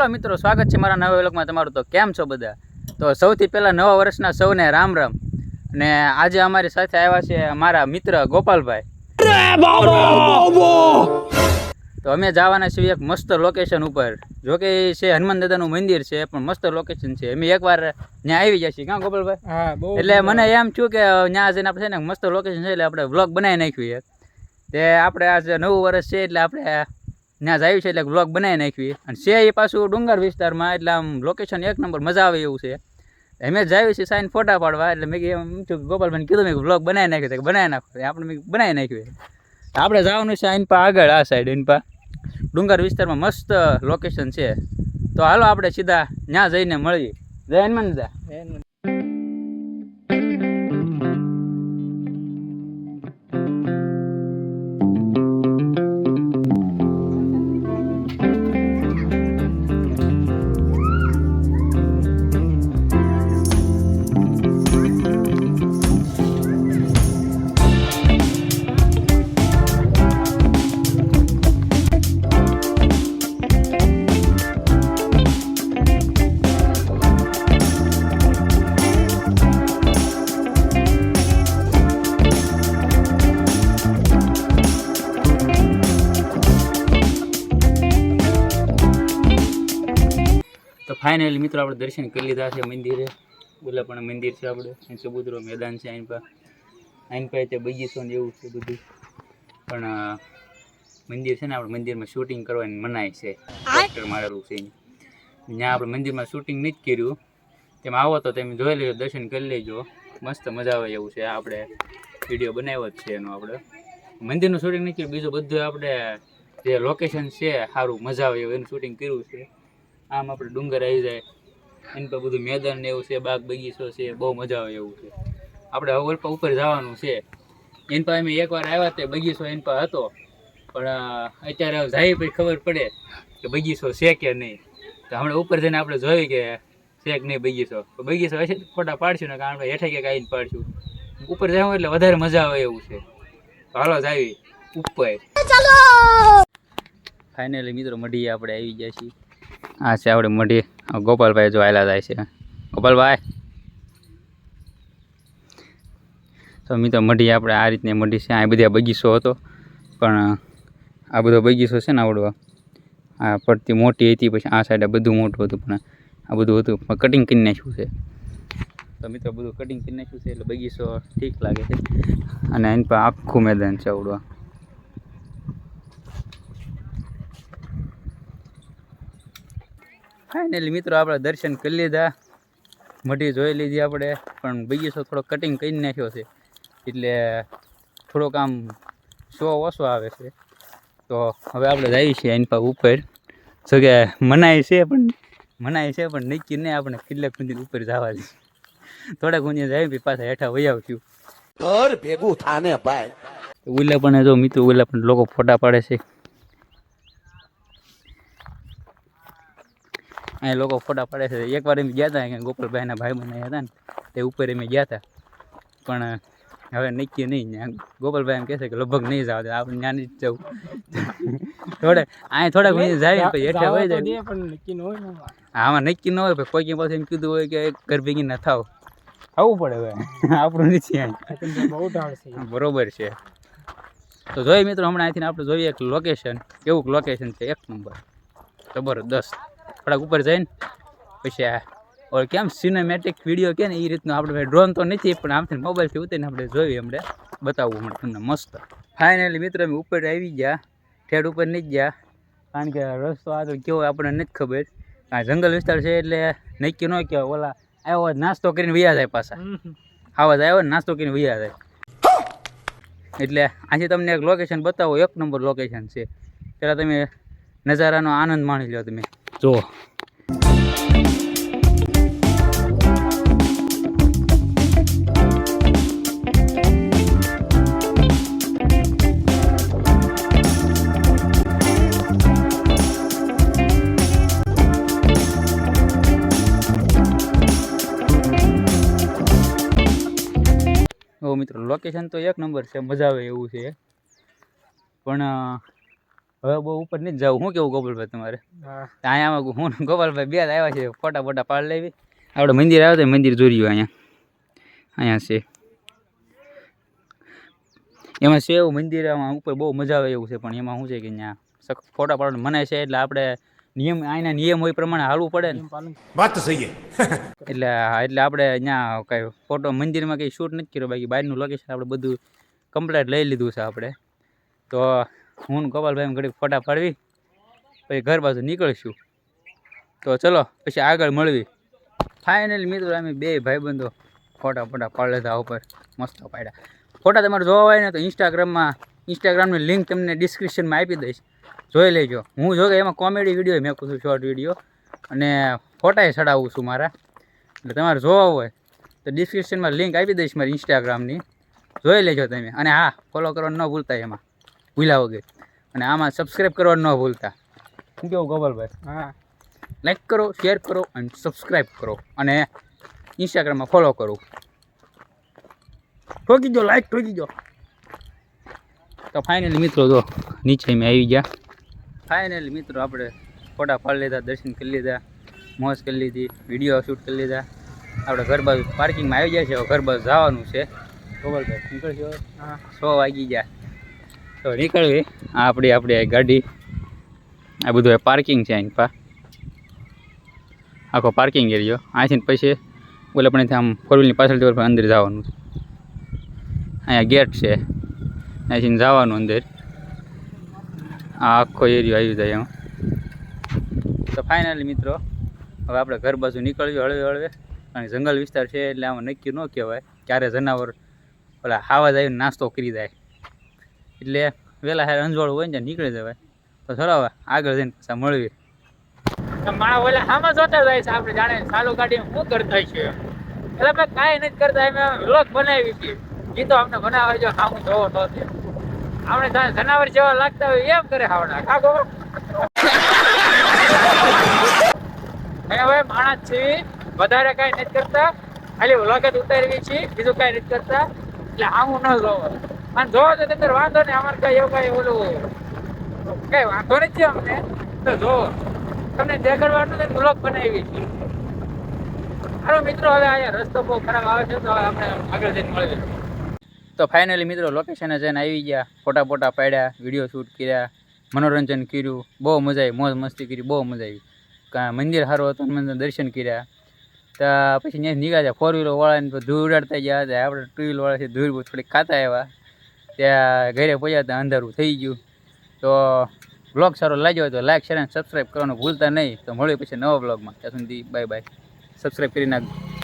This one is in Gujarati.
હાલો મિત્રો સ્વાગત છે મારા નવા વ્લોગમાં. તમારું તો કેમ છો બધા? તો સૌથી પહેલાં નવા વર્ષના સૌને રામ રામ. ને આજે અમારી સાથે આવ્યા છે મારા મિત્ર ગોપાલભાઈ. તો અમે જવાના છીએ એક મસ્ત લોકેશન ઉપર. જો કે એ છે હનુમાન દાદાનું મંદિર છે પણ મસ્ત લોકેશન છે. અમે એકવાર ત્યાં આવી જશે કાં ગોપાલભાઈ? એટલે મને એમ થયું કે ત્યાં જઈને આપણે છે ને મસ્ત લોકેશન છે એટલે આપણે વ્લોગ બનાવી નાખ્યું એક તે આપણે આજે નવું વર્ષ છે એટલે આપણે ત્યાં જ આવ્યું છે એટલે બ્લોગ બનાવી નાખ્યું અને છે એ પાછું ડુંગર વિસ્તારમાં, એટલે આમ લોકેશન એક નંબર મજા આવે એવું છે. અમે જ આવ્યું છે સાઈન ફોટા પાડવા, એટલે મેં એમ છું ગોપાલભાઈ કીધું, મેં બ્લોગ બનાવી નાખ્યો બનાવી નાખો. આપણે મેં બનાવી નાખ્યું આપણે જવાનું છે આઈન પા આગળ, આ સાઈડ એન પા. ડુંગર વિસ્તારમાં મસ્ત લોકેશન છે. તો હાલો આપણે સીધા ત્યાં જઈને મળીએ. જય હનુમાન ફાઇનલી મિત્રો આપણે દર્શન કરી લીધા છે મંદિરે. બોલે પણ મંદિર છે આપણે. ચબુતરો મેદાન છે અહીં પા અહીં પાસે તે બગીચો ને એવું છે બધું. પણ મંદિર છે ને આપણે મંદિરમાં શૂટિંગ કરવાની મનાય છે. પોસ્ટર મારેલું છે. ત્યાં આપણે મંદિરમાં શૂટિંગ નથી કર્યું. તેમ આવો તો તમે જોઈ લેજો, દર્શન કરી લેજો. મસ્ત મજા આવે એવું છે. આપણે વીડિયો બનાવ્યો જ છે એનો આપણે. મંદિરનું શૂટિંગ નથી કર્યું. બીજું બધું આપણે જે લોકેશન છે, સારું મજા આવે એવું એનું શૂટિંગ કર્યું છે. આમ આપણે ડુંગર આવી જાય. એની પર બધું મેદાન ને એવું છે બાગ બગીચો છે બહુ મજા આવે એવું છે. આપણે અવલપા ઉપર જવાનું છે. એની પાસે અમે એકવાર આવ્યા તે બગીચો એની પાસે હતો. પણ અત્યારે જાય પછી ખબર પડે કે બગીચો છે કે નહીં. તો હમણાં ઉપર જઈને આપણે જોયું કે છે કે નહીં બગીચો. તો બગીચો હશે તો ફોટા પાડશું ને કારણ કે હેઠે ક્યાંક આવીને પાડશું. ઉપર જવું એટલે વધારે મજા આવે એવું છે. હાલો જાવી ઉપર. ફાઇનલી મિત્રો મઢીએ આપણે આવી ગયા છીએ. આ છે આપણી મઢી. ગોપાલભાઈ જો આવેલા જાય છે. ગોપાલભાઈ. તો મિત્રો, મઢી આપણે આ રીતની મઢી છે. આ બધી બગીચો હતો. પણ, આ બધો બગીચો છે ને આવડો. આ પડતી મોટી હતી, પછી આ સાઈડ બધું મોટું હતું. પણ આ બધું હતું. પણ કટિંગ કરી નાખ્યું છે. તો મિત્રો, બધું કટિંગ કરી નાખ્યું છે એટલે બગીચો ઠીક લાગે છે. અને એની પર આખું મેદાન છે આવડું. ફાઇનલી મિત્રો આપણે દર્શન કરી લીધા. મઢી જોઈ લીધી આપણે. પણ બગીચો થોડો કટિંગ કરી નાખ્યો છે. એટલે થોડોક આમ શો ઓછો આવે છે. તો હવે આપણે જઈએ છીએ એની પાસે ઉપર. જો કે મનાય છે પણ મનાય છે પણ નક્કી નહીં આપણે કેટલે ઊંચી ઉપર જવા દે થોડા ઊંચી જાય પાછા હેઠા વહી આવશું ઘર ભેગું થાને ભાઈ. ઓલા પણ જો મિત્રો ઓલા પણ લોકો ફોટા પાડે છે. અહીં લોકો ફોટા પાડે છે. એકવાર એમ ગયા હતા ગોપાલભાઈના ભાઈ બને હતા ને તે ઉપર એમ ગયા હતા પણ હવે નક્કી નહીં ગોપાલભાઈ એમ કહે છે કે લગભગ નહીં જાવ આપણે ત્યાં જ જવું. થોડે અહીંયા થોડાક મિનિટ જાય પછી હેઠે હોય જાય. પણ નક્કી ન હોય આમાં નક્કી ન હોય પછી કોઈ પાસે એમ કીધું હોય કે ઘર ભેગી ના થાવ. થવું પડે હવે. આપણું નથી બહુ છે. બરોબર છે. તો જોઈએ મિત્રો હમણાં અહીંથી આપણે જોઈએ એક લોકેશન કેવું લોકેશન છે? એક નંબર જબરદસ્ત. થોડાક ઉપર જઈને. પછી આ ઓર કેમ સિનેમેટિક વીડિયો કે ને એ રીતનું આપણે ડ્રોન તો નથી, પણ આમથી મોબાઈલથી ઉતરીને આપણે જોઈએ હમણે બતાવવું હમણાં તમને મસ્ત. ફાઇનલી મિત્ર અમે ઉપર આવી ગયા. ઠેઠ ઉપર નહીં ગયા. કારણ કે રસ્તો આ તો કેવો આપણને નથી ખબર. આ જંગલ વિસ્તાર છે એટલે નક્કી ન કે ઓલા આવ્યો નાસ્તો કરીને વૈયા જાય પાછા. આવાજ આવ્યો નાસ્તો કરીને વૈયા જાય. એટલે આજે તમને એક લોકેશન બતાવો. એક નંબર લોકેશન છે. પહેલાં તમે નજારાનો આનંદ માણી લો તમે. જુઓ. મિત્રો લોકેશન તો એક નંબર છે મજા આવે એવું છે. પણ હવે બહુ ઉપર નહીં જવું. શું કેવું ગોપાલભાઈ તમારે? અહીંયા હું ગોપાલભાઈ બે આવ્યા છે ફોટા ફોટા પાડ લેવી. આપણે મંદિર આવ્યો તો મંદિર જોયું અહીંયા. અહીંયા છે. એમાં છે એવું મંદિર ઉપર બહુ મજા આવે એવું છે પણ એમાં શું છે કે ત્યાં ફોટા પાડવાનું મને છે એટલે આપણે નિયમ અહીંના નિયમ હોય પ્રમાણે હાલવું પડે ને. વાત તો સહી એટલે એટલે આપણે અહીંયા કઈ ફોટો મંદિરમાં કંઈ શૂટ નથી કર્યો બાકી બહારનું લોકેશન આપણે બધું કમ્પ્લેટ લઈ લીધું છે આપણે. તો હું ગોપાલભાઈ ઘડી ફોટા પાડવી પછી ઘર બાજુ નીકળીશું. તો ચલો પછી આગળ મળવી. ફાઇનલી મિત્રો અમે બે ભાઈબંધો ફોટા ફોટા પાડી લીધા ઉપર. મસ્ત પાડ્યા. ફોટા તમારે જોવા હોય ને તો ઇન્સ્ટાગ્રામમાં ઇન્સ્ટાગ્રામની લિંક તમને ડિસ્ક્રિપ્શનમાં આપી દઈશ. જોઈ લેજો. હું જો એમાં કોમેડી વીડિયો મેં છું શોર્ટ વીડિયો અને ફોટાએ ચડાવું છું મારા. એટલે તમારે જોવા હોય તો ડિસ્ક્રિપ્શનમાં લિંક આપી દઈશ મારી ઇન્સ્ટાગ્રામની જોઈ લેજો તમે. અને હા ફોલો કરવાનું ન ભૂલતા એમાં. ભૂલ્યા વગર. અને આમાં સબસ્ક્રાઈબ કરવાનું ન ભૂલતા. શું કેવું ગોપાલભાઈ? હા. લાઈક કરો શેર કરો અને સબસ્ક્રાઈબ કરો. અને ઇન્સ્ટાગ્રામમાં ફોલો કરો. ઠોકી દો લાઈક ઠોકી દો. તો ફાઇનલી મિત્રો જો નીચે મેં આવી ગયા. ફાઇનલી મિત્રો આપણે ફોટા પાડી લીધા દર્શન કરી લીધા મોજ કરી લીધી વીડિયો શૂટ કરી લીધા. આપણે ઘર બાજુ પાર્કિંગમાં આવી ગયા છે ઘર બાજુ જવાનું છે. ગોપાલભાઈ નીકળશો? હા. સો વાગી ગયા. તો નીકળવી. આ આપણી આપણી ગાડી. આ બધું પાર્કિંગ છે અહીં પા. આખો પાર્કિંગ એરિયો અહીંથી પછી બોલે પણ આમ ફોર વ્હીલની પાછળ જવાનું અંદર જવાનું છે. અહીંયા ગેટ છે. અહીંથી જવાનું અંદર. આખો એરિયો આવી જાય એમાં. તો ફાઇનલી મિત્રો, હવે આપણે ઘર બાજુ નીકળ્યું હળવે હળવે. અને જંગલ વિસ્તાર છે એટલે આમાં નક્કી ન કહેવાય ક્યારે જનાવર ઓલા હાવા જાય નાસ્તો કરી જાય. એટલે વહેલા હારે અંજવાળું હોય ને ત્યાં નીકળી જવાય. તો હવે આગળ જઈને પાછા મળવી મારા ઓલા હામાં જોતા જાય છે, આપણે જાણે ચાલુ કાઢીને શું કરતા છે એટલે આપણે કાંઈ નથી કરતા એમ વ્લોગ બનાવી હતી એ તો અમને બનાવવા જો હામું જોવો તો આપણે જનાવર જેવા લાગતા હોય, એમ કરે હાવડા. કાકો એ હવે માણસ છીએ વધારે કાંઈ નથી કરતા. ખાલી વ્લોગ ઉતારવી છે બીજું કઈ નથી કરતા. એટલે આવું ન જોવો. અને જોવો તો તમે, વાંધો નહીં, અમારે કઈ એવું કાંઈ ઓલું કઈ વાંધો નથી અમને. તો જોવો. તમને દેખાડવાનું તો બ્લોગ બનાવી છે. મારો મિત્રો, હવે અહીંયા રસ્તો બહુ ખરાબ આવે છે, તો હવે આપણે આગળ જઈને મળીએ. તો ફાઇનલી મિત્રો લોકેશને જઈને આવી ગયા. ફોટા ફોટા પાડ્યા વીડિયો શૂટ કર્યા, મનોરંજન કર્યું. બહુ મજા આવી, મોજ મસ્તી કરી, બહુ મજા આવી. કાં મંદિર સારું હતું મંદિર દર્શન કર્યા. તો પછી ત્યાં નીકળ્યા ફોર વ્હીલર વાળાને ધૂળ ઉડાડતા ગયા હતા. આપણે ટુ વ્હીલર વાળા છે, ધૂળ થોડીક ખાતા આવ્યા. ત્યાં ઘરે પહોંચ્યા ત્યાં અંધારું થઈ ગયું. તો બ્લોગ સારો લાગ્યો હોય તો લાઈક શેર અને સબસ્ક્રાઈબ કરવાનું ભૂલતા નહીં. તો મળ્યું પછી નવા બ્લોગમાં ત્યાં સુધી બાય બાય સબસ્ક્રાઈબ કરી નાખજો.